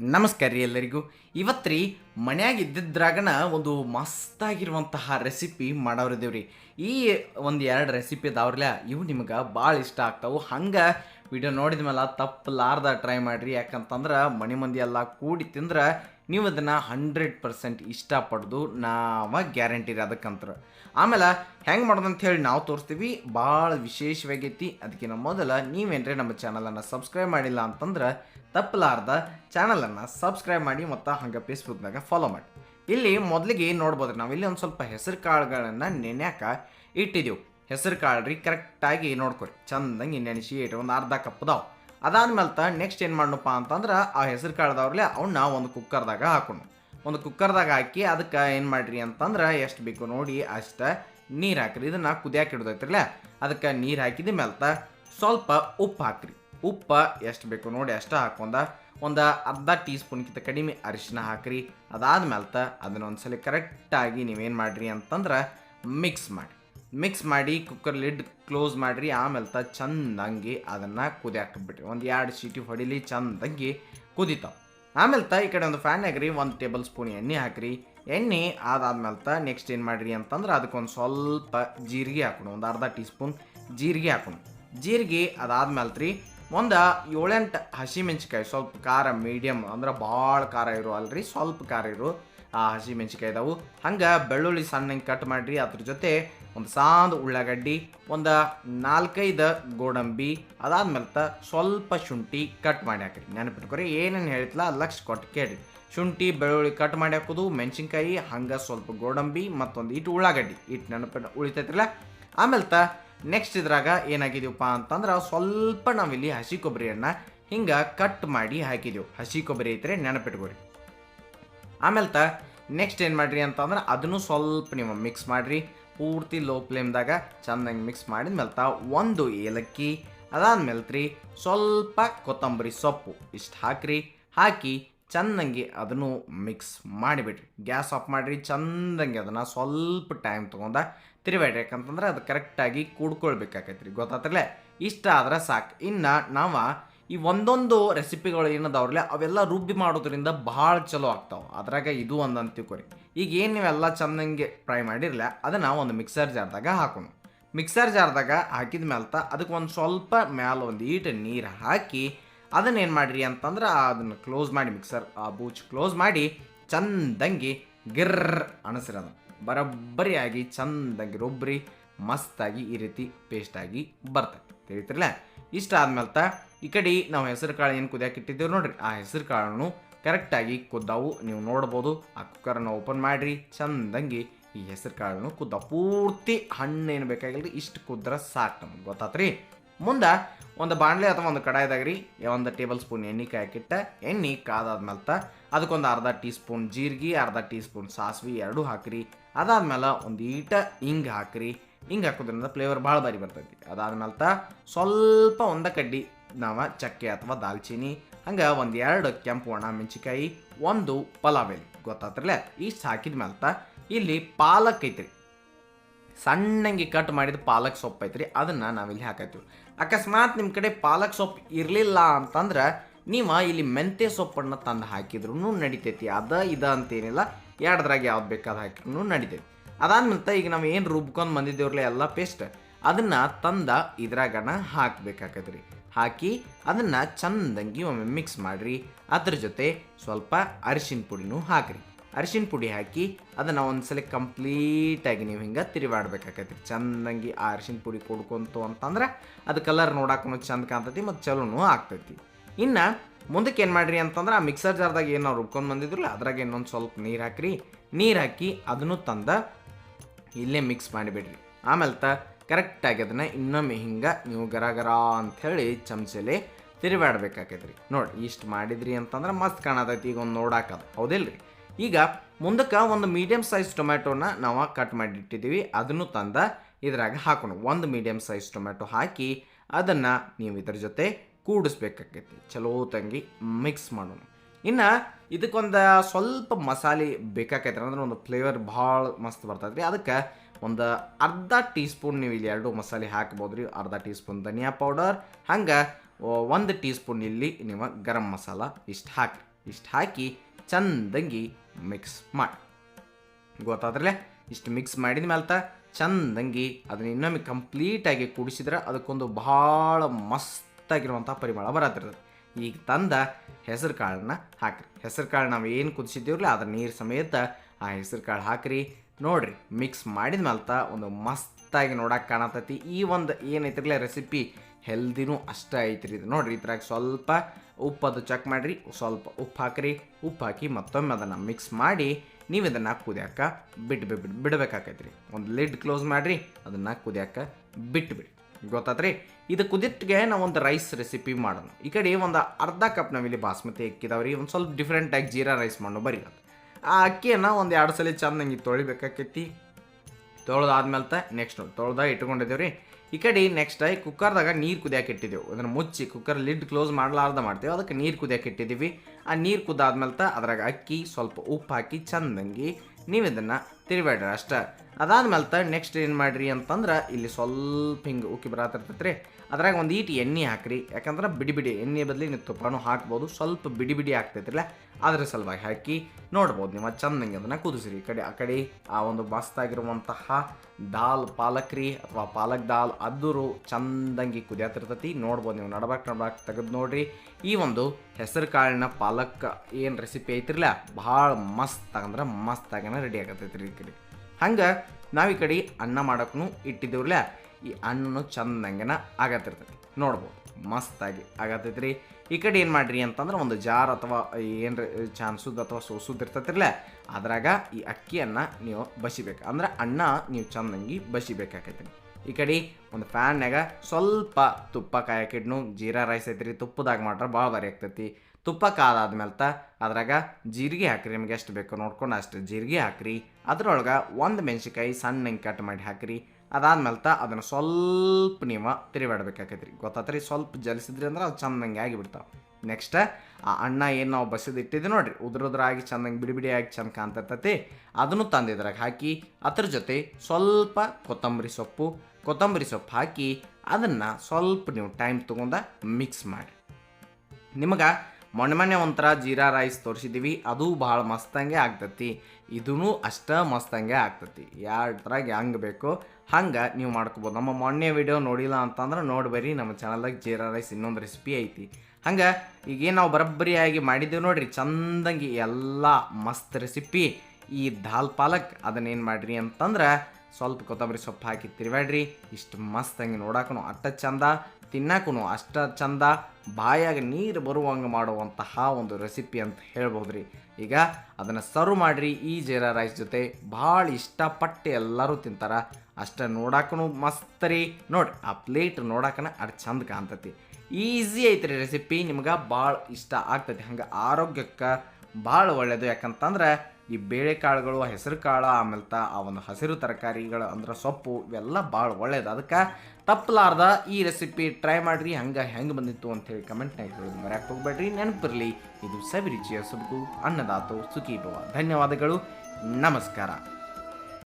ನಮಸ್ಕಾರ ರೀ ಎಲ್ಲರಿಗೂ. ಇವತ್ತು ರೀ ಮನ್ಯಾಗ ಇದ್ದಿದ್ರಾಗನ ಒಂದು ಮಸ್ತಾಗಿರುವಂತಹ ರೆಸಿಪಿ ಮಾಡೋರಿದ್ದೇವ್ರಿ ಈ ಒಂದು ಎರಡು ರೆಸಿಪಿ ಅದಾವ್ರಲ್ಲ ಇವು ನಿಮ್ಗೆ ಭಾಳ ಇಷ್ಟ ಆಗ್ತಾವೆ. ಹಂಗೆ ವಿಡಿಯೋ ನೋಡಿದ ಮೇಲೆ ತಪ್ಪಲಾರ್ದ ಟ್ರೈ ಮಾಡಿರಿ. ಯಾಕಂತಂದ್ರೆ ಮನೆ ಮಂದಿ ಎಲ್ಲ ಕೂಡಿ ತಿಂದ್ರೆ ನೀವು ಅದನ್ನು ಹಂಡ್ರೆಡ್ ಪರ್ಸೆಂಟ್ ಇಷ್ಟಪಡ್ದು ನಾವ ಗ್ಯಾರಂಟಿ ರೀ ಅದಕ್ಕಂತರ. ಆಮೇಲೆ ಹೆಂಗೆ ಮಾಡೋದಂತ ಹೇಳಿ ನಾವು ತೋರಿಸ್ತೀವಿ. ಭಾಳ ವಿಶೇಷವಾಗೈತಿ. ಅದಕ್ಕಿಂತ ಮೊದಲು ನೀವೇನ್ರಿ ನಮ್ಮ ಚಾನಲನ್ನು ಸಬ್ಸ್ಕ್ರೈಬ್ ಮಾಡಿಲ್ಲ ಅಂತಂದ್ರೆ ತಪ್ಪಲಾರ್ದ ಚಾನಲನ್ನು ಸಬ್ಸ್ಕ್ರೈಬ್ ಮಾಡಿ ಮತ್ತು ಹಂಗೆ ಫೇಸ್ಬುಕ್ನಾಗ ಫಾಲೋ ಮಾಡಿ. ಇಲ್ಲಿ ಮೊದಲಿಗೆ ನೋಡ್ಬೋದ್ರಿ, ನಾವು ಇಲ್ಲಿ ಒಂದು ಸ್ವಲ್ಪ ಹೆಸರು ಕಾಳುಗಳನ್ನು ನೆನ್ಯಾಕ ಇಟ್ಟಿದ್ದೀವಿ ಹೆಸರು ಕಾಳು ರೀ ಕರೆಕ್ಟಾಗಿ ನೋಡ್ಕೊರಿ. ಚಂದಂಗೆ ನೆನೆಸಿ ಇಟ್ಟು ಒಂದು ಅರ್ಧ ಕಪ್ ಅದಾದ ಅದಾದ್ಮೇಲೆ ತ ನೆಕ್ಸ್ಟ್ ಏನು ಮಾಡಣಪ್ಪ ಅಂತಂದ್ರೆ ಆ ಹೆಸರು ಕಾಳ್ದವ್ರಲ್ಲೇ ಅವನ್ನ ಒಂದು ಕುಕ್ಕರ್ದಾಗ ಹಾಕೋಣ. ಒಂದು ಕುಕ್ಕರ್ದಾಗ ಹಾಕಿ ಅದಕ್ಕೆ ಏನು ಮಾಡ್ರಿ ಅಂತಂದ್ರೆ ಎಷ್ಟು ಬೇಕು ನೋಡಿ ಅಷ್ಟು ನೀರು ಹಾಕ್ರಿ. ಇದನ್ನು ಕುದಿಯಾಕೆ ಇಡ್ದೈತ್ರಲ್ಲ ಅದಕ್ಕೆ ನೀರು ಹಾಕಿದ ಮೇಲ್ತ ಸ್ವಲ್ಪ ಉಪ್ಪು ಹಾಕ್ರಿ. ಉಪ್ಪು ಎಷ್ಟು ಬೇಕು ನೋಡಿ ಅಷ್ಟು ಹಾಕೊಂಡ ಒಂದು ಅರ್ಧ ಟೀ ಸ್ಪೂನ್ಕಿಂತ ಕಡಿಮೆ ಅರಿಶಿನ ಹಾಕ್ರಿ. ತ ಅದನ್ನ ಒಂದ್ಸಲ ಕರೆಕ್ಟಾಗಿ ನೀವೇನು ಮಾಡಿರಿ ಅಂತಂದ್ರೆ ಮಿಕ್ಸ್ ಮಾಡಿ. ಮಿಕ್ಸ್ ಮಾಡಿ ಕುಕ್ಕರ್ ಲಿಡ್ ಕ್ಲೋಸ್ ಮಾಡಿರಿ, ಆಮೇಲೆ ತ ಚಂದಂಗಿ ಅದನ್ನು ಕುದಿಯಾಕ್ಬಿಟ್ರಿ. ಒಂದು ಎರಡು ಸೀಟಿ ಹೊಡಿಲಿ, ಚಂದಂಗಿ ಕುದಿತಾವೆ. ಆಮೇಲೆ ತ ಈ ಕಡೆ ಒಂದು ಫ್ಯಾನ್ ಹಾಕ್ರಿ, ಒಂದು ಟೇಬಲ್ ಸ್ಪೂನ್ ಎಣ್ಣೆ ಹಾಕ್ರಿ. ಎಣ್ಣೆ ಅದಾದ್ಮೇಲೆ ತ ನೆಕ್ಸ್ಟ್ ಏನು ಮಾಡಿರಿ ಅಂತಂದ್ರೆ ಅದಕ್ಕೊಂದು ಸ್ವಲ್ಪ ಜೀರಿಗೆ ಹಾಕೋಣ ಒಂದು ಅರ್ಧ ಟೀ ಸ್ಪೂನ್ ಜೀರಿಗೆ ಹಾಕೋಣ ಜೀರಿಗೆ ಅದಾದ್ಮೇಲೆ ರೀ ಒಂದು ಏಳೆಂಟು ಹಸಿಮೆಣ್ಸಿಕಾಯಿ ಸ್ವಲ್ಪ ಖಾರ ಮೀಡಿಯಮ್ ಅಂದ್ರೆ ಭಾಳ ಖಾರ ಇರೋ ಅಲ್ರಿ, ಸ್ವಲ್ಪ ಖಾರ ಇರೋ ಆ ಹಸಿ ಮೆಣಸಿಕಾಯಿ ಇದಾವು ಹಂಗೆ ಬೆಳ್ಳುಳ್ಳಿ ಸಣ್ಣಗೆ ಕಟ್ ಮಾಡಿರಿ, ಅದ್ರ ಜೊತೆ ಒಂದು ಸಾಂದ್ ಉಳ್ಳಾಗಡ್ಡಿ, ಒಂದು ನಾಲ್ಕೈದು ಗೋಡಂಬಿ ಅದಾದ್ಮೇಲೆ ಸ್ವಲ್ಪ ಶುಂಠಿ ಕಟ್ ಮಾಡಿ ಹಾಕ್ರಿ. ನೆನಪಿಟ್ಕೊರಿ, ಏನೇನು ಹೇಳ್ತಿಲ್ಲ ಲಕ್ಷ ಕೊಟ್ಟು ಕೇಳಿ ಶುಂಠಿ, ಬೆಳ್ಳುಳ್ಳಿ ಕಟ್ ಮಾಡಿ ಹಾಕೋದು, ಮೆಣಸಿನ್ಕಾಯಿ, ಹಂಗೆ ಸ್ವಲ್ಪ ಗೋಡಂಬಿ ಮತ್ತೊಂದು ಇಟ್ಟು ಉಳ್ಳಾಗಡ್ಡಿ. ಇಟ್ಟು ನೆನಪಿಟ್ಟು ಉಳಿತೈತ್ರಲ್ಲ. ಆಮೇಲೆ ತ ನೆಕ್ಸ್ಟ್ ಇದ್ರಾಗ ಏನಾಗಿದೀವಪ್ಪ ಅಂತಂದ್ರೆ ಸ್ವಲ್ಪ ನಾವಿಲ್ಲಿ ಹಸಿ ಕೊಬ್ಬರಿಯನ್ನು ಹಿಂಗೆ ಕಟ್ ಮಾಡಿ ಹಾಕಿದೆವು ಹಸಿ ಕೊಬ್ಬರಿ ಐತ್ರೆ, ನೆನಪಿಟ್ಕೊರಿ. ಆಮೇಲೆ ತ ನೆಕ್ಸ್ಟ್ ಏನು ಮಾಡಿರಿ ಅಂತಂದ್ರೆ ಅದನ್ನು ಸ್ವಲ್ಪ ನೀವು ಮಿಕ್ಸ್ ಮಾಡಿರಿ. ಪೂರ್ತಿ ಲೋ ಫ್ಲೇಮ್ದಾಗ ಚಂದಂಗೆ ಮಿಕ್ಸ್ ಮಾಡಿದ ಮೇಲೆ ತ, ಒಂದು ಏಲಕ್ಕಿ ಅದಾದ್ಮೇಲ್ತ್ರಿ ಸ್ವಲ್ಪ ಕೊತ್ತಂಬರಿ ಸೊಪ್ಪು ಇಷ್ಟು ಹಾಕ್ರಿ. ಹಾಕಿ ಚೆಂದಂಗೆ ಅದನ್ನು ಮಿಕ್ಸ್ ಮಾಡಿಬಿಡ್ರಿ. ಗ್ಯಾಸ್ ಆಫ್ ಮಾಡಿರಿ, ಚಂದಂಗೆ ಅದನ್ನು ಸ್ವಲ್ಪ ಟೈಮ್ ತೊಗೊಂಡ ತಿರುಬೇಡ್ರಿ ಯಾಕಂತಂದ್ರೆ ಅದು ಕರೆಕ್ಟಾಗಿ ಕೂಡ್ಕೊಳ್ಬೇಕಾಕೈತ್ರಿ. ಗೊತ್ತಾತ್ರಲ್ಲ ಇಷ್ಟ ಆದ್ರೆ ಸಾಕು. ಇನ್ನು ನಾವು ಈ ಒಂದೊಂದು ರೆಸಿಪಿಗಳು ಏನದಾವ್ರಲ್ಲ ಅವೆಲ್ಲ ರುಬ್ಬಿ ಮಾಡೋದ್ರಿಂದ ಭಾಳ ಚಲೋ ಆಗ್ತಾವೆ. ಅದ್ರಾಗ ಇದು ಒಂದು ಅಂತ ತಿಳ್ಕೊರಿ ಈಗ ಏನು ನೀವೆಲ್ಲ ಚಂದಂಗೆ ಫ್ರೈ ಮಾಡಿರಲ್ಲ ಅದನ್ನು ಒಂದು ಮಿಕ್ಸರ್ ಜಾರ್ದಾಗ ಹಾಕೋಣ. ಮಿಕ್ಸರ್ ಜಾರ್ದಾಗ ಹಾಕಿದ ಮೇಲೆ ಅದಕ್ಕೆ ಒಂದು ಸ್ವಲ್ಪ ಮ್ಯಾಲ ಒಂದು ಈಟ ನೀರು ಹಾಕಿ ಅದನ್ನೇನು ಮಾಡಿರಿ ಅಂತಂದ್ರೆ ಅದನ್ನು ಕ್ಲೋಸ್ ಮಾಡಿ ಮಿಕ್ಸರ್ ಆ ಬೂಚ್ ಕ್ಲೋಸ್ ಮಾಡಿ ಚಂದಂಗಿ ಗಿರ್ರ್ ಅನಿಸಿರೋದು ಬರೋಬ್ಬರಿಯಾಗಿ ಚಂದಂಗಿ ರೊಬ್ಬರಿ, ಮಸ್ತಾಗಿ ಈ ರೀತಿ ಪೇಸ್ಟಾಗಿ ಬರ್ತದೆ ತಿಳಿತಿರಲ್ಲ ಇಷ್ಟ ಆದ್ಮೇಲೆ ಈ ಕಡೆ ನಾವು ಹೆಸರು ಕಾಳು ಏನು ಇಟ್ಟಿದ್ದೇವೆ ನೋಡ್ರಿ. ಆ ಹೆಸರು ಕರೆಕ್ಟಾಗಿ ಕುದ್ದಾವು. ನೀವು ನೋಡ್ಬೋದು, ಆ ಕುಕ್ಕರನ್ನು ಓಪನ್ ಮಾಡಿರಿ. ಚಂದಂಗಿ ಈ ಹೆಸರು ಕಾಳನ್ನು ಕುದ್ದ ಪೂರ್ತಿ ಹಣ್ಣು ಏನು ಬೇಕಾಗಿಲ್ಲ ಇಷ್ಟು ಕುದ್ರೆ ಸಾಕು ನಮ್ಗೆ. ಗೊತ್ತಾತ್ರಿ? ಮುಂದೆ ಒಂದು ಬಾಣಲೆ ಅಥವಾ ಒಂದು ಕಡಾಯ್ದಾಗ ರೀ ಒಂದು ಟೇಬಲ್ ಸ್ಪೂನ್ ಎಣ್ಣೆ ಕಾಯಕ್ಕಿಟ್ಟ ಎಣ್ಣೆ ಕಾದಾದ್ಮೇಲೆ ಅದಕ್ಕೊಂದು ಅರ್ಧ ಟೀ ಸ್ಪೂನ್ ಜೀರಿಗೆ, ಅರ್ಧ ಟೀ ಸ್ಪೂನ್ ಸಾಸ್ವಿ ಎರಡೂ ಹಾಕಿರಿ. ಅದಾದ್ಮೇಲೆ ಒಂದು ಈಟ ಹಿಂಗೆ ಹಾಕ್ರಿ. ಹಿಂಗೆ ಹಾಕೋದ್ರಿಂದ ಫ್ಲೇವರ್ ಭಾಳ ಬಾರಿ ಬರ್ತೈತಿ. ಅದಾದ ಮೇಲೆ ಸ್ವಲ್ಪ ಒಂದ ಕಡ್ಡಿ ನಾವು ಚಕ್ಕೆ ಅಥವಾ ದಾಲ್ಚಿನಿ, ಹಂಗೆ ಒಂದು ಎರಡು ಕೆಂಪು ಒಣ ಮೆಣಸಿಕಾಯಿ ಒಂದು ಪಲಾವ್ ಎಲೆ ಗೊತ್ತಾತ್ರಲ್ಲ? ಇಷ್ಟು ಹಾಕಿದ ಮೇಲೆ ಇಲ್ಲಿ ಪಾಲಕ್ ಐತ್ರಿ. ಸಣ್ಣಂಗೆ ಕಟ್ ಮಾಡಿದ ಪಾಲಕ್ ಸೊಪ್ಪು ಐತ್ರಿ. ಅದನ್ನು ನಾವಿಲ್ಲಿ ಹಾಕೈತೀವಿ. ಅಕಸ್ಮಾತ್ ನಿಮ್ಮ ಕಡೆ ಪಾಲಕ್ ಸೊಪ್ಪು ಇರಲಿಲ್ಲ ಅಂತಂದ್ರೆ ನೀವು ಇಲ್ಲಿ ಮೆಂತ್ಯ ಸೊಪ್ಪನ್ನು ತಂದು ಹಾಕಿದ್ರೂ ನಡಿತೈತಿ. ಅದ ಇದ ಅಂತೇನಿಲ್ಲ. ಎರಡದ್ರಾಗ ಯಾವ್ದು ಬೇಕಾದ ಹಾಕಿದ್ರು ನಡಿತೈತಿ. ಅದಾದ್ಮೇಲೆ ಈಗ ನಾವು ಏನು ರುಬ್ಕೊಂಡು ಬಂದಿದ್ದೇವ್ರಲ್ಲ ಎಲ್ಲ ಪೇಸ್ಟ್ ಅದನ್ನು ತಂದ ಇದ್ರಾಗನ ಹಾಕ್ಬೇಕಾಕತ್ರಿ ಹಾಕಿ ಅದನ್ನು ಚಂದಂಗಿ ಒಮ್ಮೆ ಮಿಕ್ಸ್ ಮಾಡಿರಿ. ಅದ್ರ ಜೊತೆ ಸ್ವಲ್ಪ ಅರಿಶಿನ ಪುಡಿನೂ ಹಾಕ್ರಿ. ಅರಿಶಿನ ಪುಡಿ ಹಾಕಿ ಅದನ್ನು ಒಂದ್ಸಲ ಕಂಪ್ಲೀಟಾಗಿ ನೀವು ಹಿಂಗೆ ತಿರುವಾಡ್ಬೇಕಾಕೈತಿ ಚಂದಂಗಿ ಆ ಅರಿಶಿನ ಪುಡಿ ಕೊಡ್ಕೊಂತು ಅಂತಂದ್ರೆ ಅದು ಕಲರ್ ನೋಡಕ್ಕೂ ಚಂದ ಕಾಣ್ತೈತಿ ಮತ್ತು ಚಲೋನು ಆಗ್ತೈತಿ. ಇನ್ನು ಮುಂದಕ್ಕೆ ಏನು ಮಾಡಿರಿ ಅಂತಂದ್ರೆ ಆ ಮಿಕ್ಸರ್ ಜಾರ್ದಾಗ ಏನು ನಾವು ರುಬ್ಕೊಂಡು ಬಂದಿದ್ರಲ್ಲ ಅದ್ರಾಗ ಇನ್ನೊಂದು ಸ್ವಲ್ಪ ನೀರು ಹಾಕ್ರಿ. ನೀರು ಹಾಕಿ ಅದನ್ನು ತಂದ ಇಲ್ಲೇ ಮಿಕ್ಸ್ ಮಾಡಿಬಿಡ್ರಿ. ಆಮೇಲೆ ತ ಕರೆಕ್ಟಾಗಿ ಅದನ್ನು ಇನ್ನೊಮ್ಮೆ ಹಿಂಗೆ ನೀವು ಗರ ಗರ ಅಂಥೇಳಿ ಚಮಚಲಿ ರೀ ನೋಡಿ, ಇಷ್ಟು ಮಾಡಿದ್ರಿ ಅಂತಂದ್ರೆ ಮಸ್ತ್ ಕಾಣತೈತಿ, ಈಗ ಒಂದು ನೋಡಾಕದು. ಹೌದಿಲ್ರಿ? ಈಗ ಮುಂದಕ್ಕೆ ಒಂದು ಮೀಡಿಯಮ್ ಸೈಜ್ ಟೊಮ್ಯಾಟೋನ ನಾವು ಕಟ್ ಮಾಡಿಟ್ಟಿದ್ದೀವಿ ಅದನ್ನು ತಂದ ಇದ್ರಾಗ ಹಾಕೋಣ. ಒಂದು ಮೀಡಿಯಮ್ ಸೈಜ್ ಟೊಮ್ಯಾಟೊ ಹಾಕಿ ಅದನ್ನು ನೀವು ಇದ್ರ ಜೊತೆ ಕೂಡಿಸ್ಬೇಕಾಕೈತಿ ಚಲೋ ತಂಗಿ ಮಿಕ್ಸ್ ಮಾಡೋಣ. ಇನ್ನು ಇದಕ್ಕೊಂದು ಸ್ವಲ್ಪ ಮಸಾಲೆ ಬೇಕಾಕೈತೆ ಅಂದ್ರೆ ಒಂದು ಫ್ಲೇವರ್ ಭಾಳ ಮಸ್ತ್ ಬರ್ತೈತೆ ರೀ ಅದಕ್ಕೆ ಒಂದು ಅರ್ಧ ಟೀ ಸ್ಪೂನ್ ನೀವು ಇಲ್ಲಿ ಎರಡು ಮಸಾಲೆ ಹಾಕ್ಬೋದು ರೀ ಅರ್ಧ ಟೀ ಸ್ಪೂನ್ ಧನಿಯಾ ಪೌಡರ್ ಹಂಗೆ ಒಂದು ಟೀ ಸ್ಪೂನ್ ಇಲ್ಲಿ ನೀವು ಗರಂ ಮಸಾಲ ಇಷ್ಟು ಹಾಕಿ ಇಷ್ಟು ಹಾಕಿ ಚಂದಂಗಿ ಮಿಕ್ಸ್ ಮಾಡಿ. ಗೊತ್ತಾದ್ರಲ್ಲೇ? ಇಷ್ಟು ಮಿಕ್ಸ್ ಮಾಡಿದ ಮೇಲೆ ಚಂದಂಗಿ ಅದನ್ನ ಇನ್ನೊಮ್ಮೆ ಕಂಪ್ಲೀಟಾಗಿ ಕುಡಿಸಿದ್ರೆ ಅದಕ್ಕೊಂದು ಭಾಳ ಮಸ್ತಾಗಿರುವಂಥ ಪರಿಮಳ ಬರತ್ತಿರ್ತದೆ ಈಗ ತಂದ ಹೆಸರು ಕಾಳನ್ನ ಹಾಕ್ರಿ. ಹೆಸರು ಕಾಳು ನಾವು ಏನು ಕುದಿಸಿದ್ದೀವ್ರಲ್ಲ ಅದ್ರ ನೀರು ಸಮೇತ ಆ ಹೆಸರು ಕಾಳು ಹಾಕ್ರಿ. ನೋಡ್ರಿ ಮಿಕ್ಸ್ ಮಾಡಿದ ಮೇಲೆ ತ ಒಂದು ಮಸ್ತಾಗಿ ನೋಡಕ್ಕೆ ಕಾಣತೈತಿ. ಈ ಒಂದು ಏನೈತಿರಲ್ಲ ರೆಸಿಪಿ ಹೆಲ್ದಿನೂ ಅಷ್ಟೇ ಐತ್ರಿ ಇದು. ನೋಡ್ರಿ ಇದ್ರಾಗ ಸ್ವಲ್ಪ ಉಪ್ಪು ಅದು ಚೆಕ್ ಮಾಡಿರಿ. ಸ್ವಲ್ಪ ಉಪ್ಪು ಹಾಕ್ರಿ. ಉಪ್ಪು ಹಾಕಿ ಮತ್ತೊಮ್ಮೆ ಅದನ್ನು ಮಿಕ್ಸ್ ಮಾಡಿ ನೀವು ಇದನ್ನು ಕುದಿಯಾಕ ಬಿಟ್ಟು ಬಿಟ್ಟು ಬಿಡ್ಬೇಕಾಕೈತ್ರಿ. ಒಂದು ಲಿಡ್ ಕ್ಲೋಸ್ ಮಾಡಿರಿ, ಅದನ್ನು ಕುದಿಯಾಕ ಬಿಟ್ಟು ಬಿಡಿ ಗೊತ್ತಾತ್ರಿ? ಇದು ಕುದಿಟ್ಟಿಗೆ ನಾವು ಒಂದು ರೈಸ್ ರೆಸಿಪಿ ಮಾಡೋಣ ಈ ಕಡೆ ಒಂದು ಅರ್ಧ ಕಪ್ ನಾವಿಲ್ಲಿ ಬಾಸ್ಮತಿ ಅಕ್ಕಿ ಇದಾವ್ರಿ ಒಂದು ಸ್ವಲ್ಪ ಡಿಫ್ರೆಂಟಾಗಿ ಜೀರಾ ರೈಸ್ ಮಾಡೋ ಬರೀ ಆ ಅಕ್ಕಿಯನ್ನು ಒಂದು ಎರಡು ಸಲ ಚಂದಂಗೆ ತೊಳಿಬೇಕಾಕೈತಿ. ತೊಳೆದಾದ್ಮೇಲೆ ನೆಕ್ಸ್ಟ್ ನೋಡಿ ತೊಳ್ದಾಗ ಇಟ್ಕೊಂಡಿದ್ದೇವೆ ರೀ ಈ ಕಡೆ ನೆಕ್ಸ್ಟ್ ಕುಕ್ಕರ್ದಾಗ ನೀರು ಕುದಿಯಕ್ಕೆ ಇಟ್ಟಿದ್ದೆವು. ಅದನ್ನು ಮುಚ್ಚಿ ಕುಕ್ಕರ್ ಲಿಡ್ ಕ್ಲೋಸ್ ಮಾಡಲಾರ್ದ ಮಾಡ್ತೇವೆ. ಅದಕ್ಕೆ ನೀರು ಕುದಿಯಕ್ಕೆ ಇಟ್ಟಿದ್ದೀವಿ. ಆ ನೀರು ಕುದ್ದಾದ್ಮೇಲೆ ಅದ್ರಾಗ ಅಕ್ಕಿ ಸ್ವಲ್ಪ ಉಪ್ಪು ಹಾಕಿ ಚಂದಂಗಿ ನೀವು ಇದನ್ನು ತಿರುಬೇಡ್ರಿ ಅಷ್ಟೇ. ಅದಾದ್ಮೇಲೆ ನೆಕ್ಸ್ಟ್ ಏನು ಮಾಡಿರಿ ಅಂತಂದ್ರೆ ಇಲ್ಲಿ ಸ್ವಲ್ಪ ಹಿಂಗೆ ಉಕ್ಕಿ ಬರತ್ತಿರ್ತೈತೆ ರೀ ಅದ್ರಾಗ ಒಂದು ಈಟಿ ಎಣ್ಣೆ ಹಾಕ್ರಿ. ಯಾಕಂದ್ರೆ ಬಿಡಿ ಬಿಡಿ ಎಣ್ಣೆ ಬದಲಿ ನೀವು ತುಪ್ಪನೂ ಹಾಕ್ಬೋದು. ಸ್ವಲ್ಪ ಬಿಡಿ ಬಿಡಿ ಆಗ್ತೈತಿಲ್ಲ ಅದ್ರ ಸಲುವಾಗಿ ಹಾಕಿ ನೋಡ್ಬೋದು ನೀವು, ಚಂದಂಗೆ ಅದನ್ನು ಕುದಿಸ್ರಿ. ಈ ಕಡೆ, ಆ ಕಡೆ ಆ ಒಂದು ಮಸ್ತಾಗಿರುವಂತಹ ದಾಲ್ ಪಾಲಕ್ ರೀ, ಅಥವಾ ಪಾಲಕ್ ದಾಲ್ ಅದುರು ಚಂದಂಗಿ ಕುದಿಯತ್ತಿರ್ತೈತಿ ನೋಡ್ಬೋದು ನೀವು, ನಡಬಾಕ್ ನಡಬಾಕ್ ತೆಗೆದು ನೋಡ್ರಿ. ಈ ಒಂದು ಹೆಸರು ಕಾಳಿನ ಪಾಲಕ್ ಏನು ರೆಸಿಪಿ ಐತಿರಲ್ಲ, ಭಾಳ ಮಸ್ತ್ ಅಂದ್ರೆ ಮಸ್ತ್ ಆಗನ ರೆಡಿ ಆಗತ್ತೈತ್ರಿ ಈ ಕಡೆ. ಹಂಗೆ ನಾವು ಈ ಕಡೆ ಅನ್ನ ಮಾಡೋಕ್ಕೂ ಇಟ್ಟಿದ್ದೀವ್ರಲ್ಲ. ಈ ಹಣ್ಣು ಚಂದಂಗೆನ ಆಗತ್ತಿರ್ತೈತಿ. ನೋಡ್ಬೋದು, ಮಸ್ತಾಗಿ ಆಗತ್ತೈತಿ ರೀ ಈ ಕಡೆ ಏನು ಮಾಡ್ರಿ ಅಂತಂದ್ರೆ ಒಂದು ಜಾರ್ ಅಥವಾ ಏನು ಚಾನ್ಸುದ್ ಅಥವಾ ಸೋಸುದ್ ಇರ್ತೈತಿರ್ಲ, ಅದ್ರಾಗ ಈ ಅಕ್ಕಿಯನ್ನು ನೀವು ಬಸಿಬೇಕು. ಅಂದ್ರೆ ಅನ್ನ ನೀವು ಚಂದಂಗಿ ಬಸಿಬೇಕಾಕೈತಿ ಈ ಕಡೆ ಒಂದು ಫ್ಯಾನ್ನಾಗ ಸ್ವಲ್ಪ ತುಪ್ಪ ಕಾಯಕಿಡ್ನು, ಜೀರಾ ರೈಸ್ ಐತ್ರಿ, ತುಪ್ಪದಾಗ ಮಾಡ್ರೆ ಭಾಳ ಭಾರಿ ಆಗ್ತೈತಿ. ತುಪ್ಪ ಕಾದಾದ್ಮೇಲೆ ತ ಅದ್ರಾಗ ಜೀರಿಗೆ ಹಾಕ್ರಿ, ನಿಮ್ಗೆ ಎಷ್ಟು ಬೇಕು ನೋಡ್ಕೊಂಡು ಅಷ್ಟು ಜೀರಿಗೆ ಹಾಕ್ರಿ. ಅದ್ರೊಳಗೆ ಒಂದು ಮೆಣಸಿಕಾಯಿ ಸಣ್ಣಂಗೆ ಕಟ್ ಮಾಡಿ ಹಾಕ್ರಿ. ಅದಾದ್ಮೇಲೆ ತ ಅದನ್ನು ಸ್ವಲ್ಪ ನೀವು ತಿರುಗಾಡ್ಬೇಕಾಕೈತ್ರಿ. ಗೊತ್ತಾತ್ರಿ? ಸ್ವಲ್ಪ ಜಲಿಸಿದ್ರಿ ಅಂದ್ರೆ ಅದು ಚಂದಂಗೆ ಆಗಿಬಿಡ್ತಾವೆ. ನೆಕ್ಸ್ಟ್ ಆ ಅಣ್ಣ ಏನು ನಾವು ಬಸಿದಿಟ್ಟಿದ್ದು ನೋಡ್ರಿ? ಉದ್ರಾಗಿ ಚಂದಂಗೆ ಬಿಡಿ ಬಿಡಿಯಾಗಿ ಚಂದ ಕಾಣ್ತಿರ್ತೈತಿ. ಅದನ್ನು ತಂದಿದ್ರಾಗ ಹಾಕಿ, ಅದ್ರ ಜೊತೆ ಸ್ವಲ್ಪ ಕೊತ್ತಂಬರಿ ಸೊಪ್ಪು ಕೊತ್ತಂಬರಿ ಸೊಪ್ಪು ಹಾಕಿ ಅದನ್ನು ಸ್ವಲ್ಪ ನೀವು ಟೈಮ್ ತೊಗೊಂಡ ಮಿಕ್ಸ್ ಮಾಡಿ. ನಿಮಗೆ ಮೊನ್ನೆ ಮೊನ್ನೆ ಒಂಥರ ಜೀರಾ ರೈಸ್ ತೋರಿಸಿದ್ದೀವಿ ಅದು ಭಾಳ ಮಸ್ತಂಗೆ ಆಗ್ತತಿ. ಇದೂ ಅಷ್ಟ ಮಸ್ತಂಗೆ ಆಗ್ತೈತಿ. ಥರ ಹೆಂಗೆ ಬೇಕು ಹಂಗೆ ನೀವು ಮಾಡ್ಕೋಬೋದು. ನಮ್ಮ ಮೊನ್ನೆ ವಿಡಿಯೋ ನೋಡಿಲ್ಲ ಅಂತಂದ್ರೆ ನೋಡ್ಬೇರಿ ನಮ್ಮ ಚಾನಲ್ದಾಗ ಜೀರಾ ರೈಸ್ ಇನ್ನೊಂದು ರೆಸಿಪಿ ಐತಿ. ಹಂಗೆ ಈಗೇನು ನಾವು ಬರಬ್ಬರಿಯಾಗಿ ಮಾಡಿದ್ದೀವಿ ನೋಡಿರಿ, ಚಂದಂಗಿ ಎಲ್ಲ ಮಸ್ತ್ ರೆಸಿಪಿ ಈ ದಾಲ್ ಪಾಲಕ್ ಅದನ್ನೇನು ಮಾಡಿರಿ ಅಂತಂದ್ರೆ ಸ್ವಲ್ಪ ಕೊತ್ತಂಬರಿ ಸೊಪ್ಪು ಹಾಕಿ ತಿರುವಾಡ್ರಿ ಇಷ್ಟು ಮಸ್ತ್ ಹಂಗೆ ನೋಡಕ್ಕೂ ಅಟ್ಟ ಚಂದ ತಿನ್ನಕ್ಕೂ ಅಷ್ಟ ಚಂದ, ಬಾಯಾಗ ನೀರು ಬರುವಂಗೆ ಮಾಡುವಂತಹ ಒಂದು ರೆಸಿಪಿ ಅಂತ ಹೇಳ್ಬೋದು ರೀ ಈಗ ಅದನ್ನು ಸರ್ವ್ ಮಾಡಿರಿ, ಈ ಜೀರಾ ರೈಸ್ ಜೊತೆ ಭಾಳ ಇಷ್ಟಪಟ್ಟು ಎಲ್ಲರೂ ತಿಂತಾರ. ಅಷ್ಟ ನೋಡಾಕನು ಮಸ್ತ್ ರೀ. ನೋಡಿ ಆ ಪ್ಲೇಟ್ ನೋಡಾಕನ ಅಷ್ಟು ಚಂದ ಕಾಣ್ತತಿ. ಈಸಿ ಐತ್ರಿ ರೆಸಿಪಿ ನಿಮ್ಗೆ ಭಾಳ ಇಷ್ಟ ಆಗ್ತತಿ. ಹಂಗೆ ಆರೋಗ್ಯಕ್ಕೆ ಭಾಳ ಒಳ್ಳೆಯದು ಯಾಕಂತಂದ್ರೆ, ಈ ಬೇಳೆಕಾಳುಗಳು ಹೆಸರು ಕಾಳು ಆಮೇಲೆ ತ ಆ ಒಂದು ಹಸಿರು ತರಕಾರಿಗಳು ಅಂದ್ರೆ ಸೊಪ್ಪು, ಇವೆಲ್ಲ ಭಾಳ ಒಳ್ಳೇದು. ಅದಕ್ಕೆ ತಪ್ಪಲಾರ್ದ ಈ ರೆಸಿಪಿ ಟ್ರೈ ಮಾಡಿರಿ. ಹಂಗೆ ಹೆಂಗೆ ಬಂದಿತ್ತು ಅಂತೇಳಿ ಕಮೆಂಟ್ನಾಗ ಹೇಳೋದು ಮರ್ಯಾಕೆ ಹೋಗ್ಬೇಡ್ರಿ. ನೆನಪಿರಲಿ, ಇದು ಸವಿರುಚಿಯ ಸೊಬಗು ಅನ್ನದಾತು ಸುಖಿ ಭವ ಧನ್ಯವಾದಗಳು. ನಮಸ್ಕಾರ.